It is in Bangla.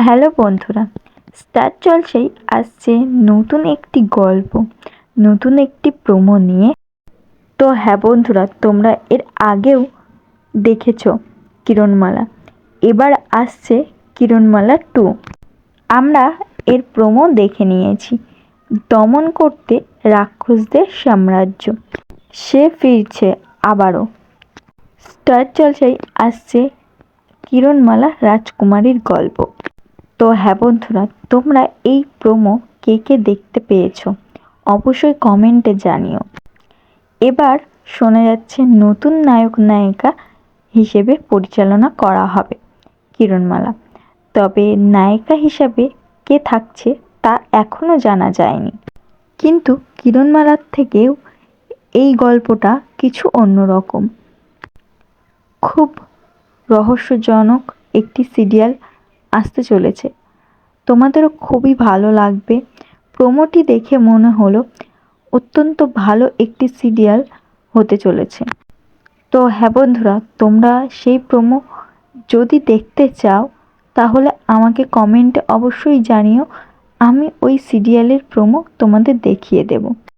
হ্যালো বন্ধুরা, স্টার জলসাই আসছে নতুন একটি গল্প, নতুন একটি প্রোমো নিয়ে। তো হ্যাঁ বন্ধুরা, তোমরা এর আগেও দেখেছ কিরণমালা। এবার আসছে কিরণমালা টু। আমরা এর প্রোমো দেখে নিয়েছি। দমন করতে রাক্ষসদের সাম্রাজ্য। সে ফিরছে আবারও। স্টার জলসাই আসছে কিরণমালা রাজকুমারীর গল্প। তো হ্যাঁ বন্ধুরা, তোমরা এই প্রোমো কে কে দেখতে পেয়েছ অবশ্যই কমেন্টে জানিও। এবার শোনা যাচ্ছে নতুন নায়ক নায়িকা হিসেবে পরিচালনা করা হবে কিরণমালা। তবে নায়িকা হিসাবে কে থাকছে তা এখনও জানা যায়নি। কিন্তু কিরণমালার থেকেও এই গল্পটা কিছু অন্যরকম। খুব রহস্যজনক একটি সিরিয়াল আসতে চলেছে। তোমাদেরও খুবই ভালো লাগবে। প্রোমোটি দেখে মনে হলো অত্যন্ত ভালো একটি সিরিয়াল হতে চলেছে। তো হ্যাঁ বন্ধুরা, তোমরা সেই প্রোমো যদি দেখতে চাও, তাহলে আমাকে কমেন্টে অবশ্যই জানিও। আমি ওই সিরিয়ালের প্রোমো তোমাদের দেখিয়ে দেবো।